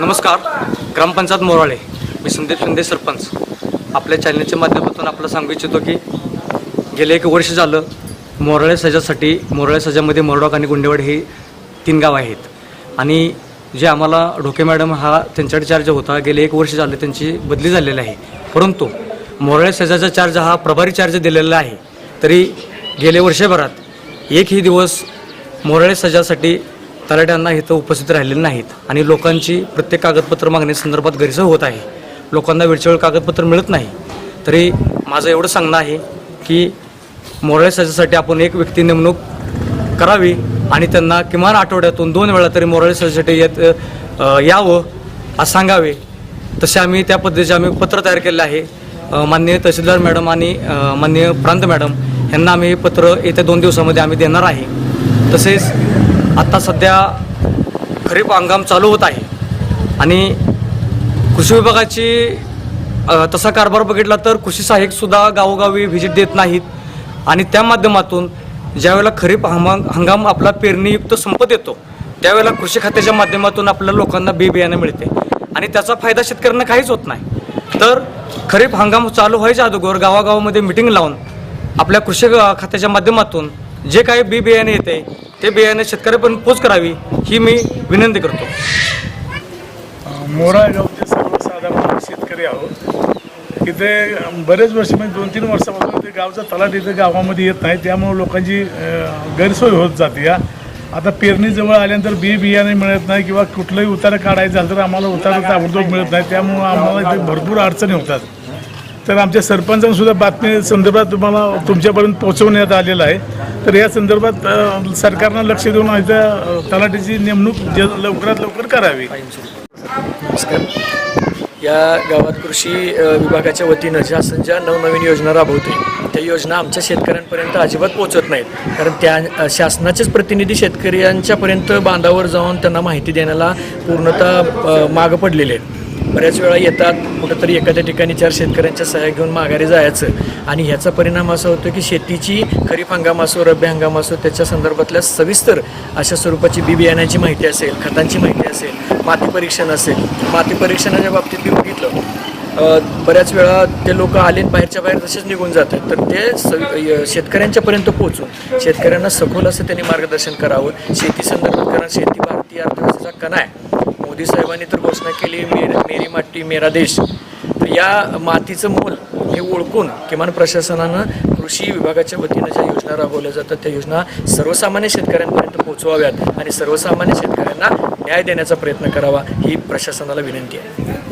नमस्कार ग्रामपंचायत मोराळे. मी संदीप शिंदे सरपंच. आपल्या चॅनलच्या माध्यमातून आपलं सांगू इच्छितो की गेले एक वर्ष झालं मोराळे सजासाठी मोराळे सजामध्ये मोरडॉक आणि गुंडेवाड हे तीन गाव आहेत. आणि जे आम्हाला ढोके मॅडम हा त्यांच्याकडे चार्ज होता गेले एक वर्ष झालं त्यांची बदली झालेली आहे. परंतु मोराळे सजाचा चार्ज हा प्रभारी चार्ज दिलेला आहे. तरी गेले वर्षभरात एकही दिवस मोराळे सजासाठी तलाट्यांना इथं उपस्थित राहिलेले नाहीत आणि लोकांची प्रत्येक कागदपत्र मागण्यासंदर्भात गैरसोय होत आहे. लोकांना वेळच्यावेळ कागदपत्र मिळत नाही. तरी माझं एवढं सांगणं आहे की मोराळे सजासाठी आपण एक व्यक्ती नेमणूक करावी आणि त्यांना किमान आठवड्यातून दोन वेळा तरी मोराळे सजासाठी येत यावं असं सांगावे. तसे आम्ही त्या पद्धतीचे आम्ही पत्र तयार केलेलं आहे. माननीय तहसीलदार मॅडम आणि माननीय प्रांत मॅडम यांना आम्ही पत्र येत्या दोन दिवसामध्ये आम्ही देणार आहे. तसेच आत्ता सध्या खरीप हंगाम चालू होत आहे. आणि कृषी विभागाची तसा कारभार बघितला तर कृषी सहाय्यकसुद्धा गावोगावी व्हिजिट देत नाहीत. आणि त्या माध्यमातून ज्यावेळेला खरीप हंगाम हंगाम आपला पेरणीयुक्त संपत येतो त्यावेळेला कृषी खात्याच्या माध्यमातून आपल्या लोकांना बी बियाणं मिळते. आणि त्याचा फायदा शेतकऱ्यांना काहीच होत नाही. तर खरीप हंगाम चालू व्हायच्या अगोदर गावागावामध्ये मिटिंग लावून आपल्या कृषी खात्याच्या माध्यमातून जे काही बी बियाणे येते ते बियाणे शेतकऱ्यापर्यंत पोच करावी ही मी विनंती करतो. मोरा गावचे सर्वसाधारण शेतकरी आहोत इथे बरेच वर्ष म्हणजे दोन तीन वर्षापासून ते गावचा तलाट इथं गावामध्ये येत नाही त्यामुळे लोकांची गैरसोय होत जाते या. आता पेरणी जवळ आल्यानंतर बी बियाणे मिळत नाही किंवा कुठलंही उतारा काढायचं झालं तर आम्हाला उतारा ताबडतोब मिळत नाही त्यामुळं आम्हाला इथे भरपूर अडचणी होतात. तर आमच्या सरपंचांसुद्धा बातमी संदर्भात तुम्हाला तुमच्यापर्यंत पोहोचवण्यात आलेलं आहे. तर या संदर्भात सरकारनं लक्ष देऊन आमच्या तलाठीची नेमणूक लवकरात लवकर करावी. नमस्कार. या गावात कृषी विभागाच्या वतीनं शासन ज्या नवनवीन योजना राबवते त्या योजना आमच्या शेतकऱ्यांपर्यंत अजिबात पोहोचत नाहीत. कारण त्या शासनाचेच प्रतिनिधी शेतकऱ्यांच्यापर्यंत बांधावर जाऊन त्यांना माहिती देण्याला पूर्णतः मागं पडलेले आहेत. बऱ्याच वेळा येतात कुठंतरी एखाद्या ठिकाणी चार शेतकऱ्यांच्या सह्या घेऊन माघारी जायचं. आणि ह्याचा परिणाम असा होतो की शेतीची खरीप हंगाम असो रब्बी हंगाम असो त्याच्या संदर्भातल्या सविस्तर अशा स्वरूपाची बी बियाण्याची माहिती असेल खतांची माहिती असेल माती परीक्षण असेल. माती परीक्षणाच्या बाबतीत मी बघितलं. बऱ्याच वेळा ते लोक आले बाहेरच्या बाहेर तसेच निघून जातात. तर ते स शेतकऱ्यांच्यापर्यंत पोहोचून. शेतकऱ्यांना सखोल असं त्यांनी मार्गदर्शन करावं. शेती संदर्भात कारण शेती भारतीय अर्थव्यवस्थेचा कणा आहे. मोदी साहेबांनी तर घोषणा केली मेर मेरी माती मेरा देश. तर या मातीचं मोल हे ओळखून किमान प्रशासनानं कृषी विभागाच्या वतीनं ज्या योजना राबवल्या जातात त्या योजना सर्वसामान्य शेतकऱ्यांपर्यंत पोहोचवाव्यात आणि सर्वसामान्य शेतकऱ्यांना न्याय देण्याचा प्रयत्न करावा ही प्रशासनाला विनंती आहे.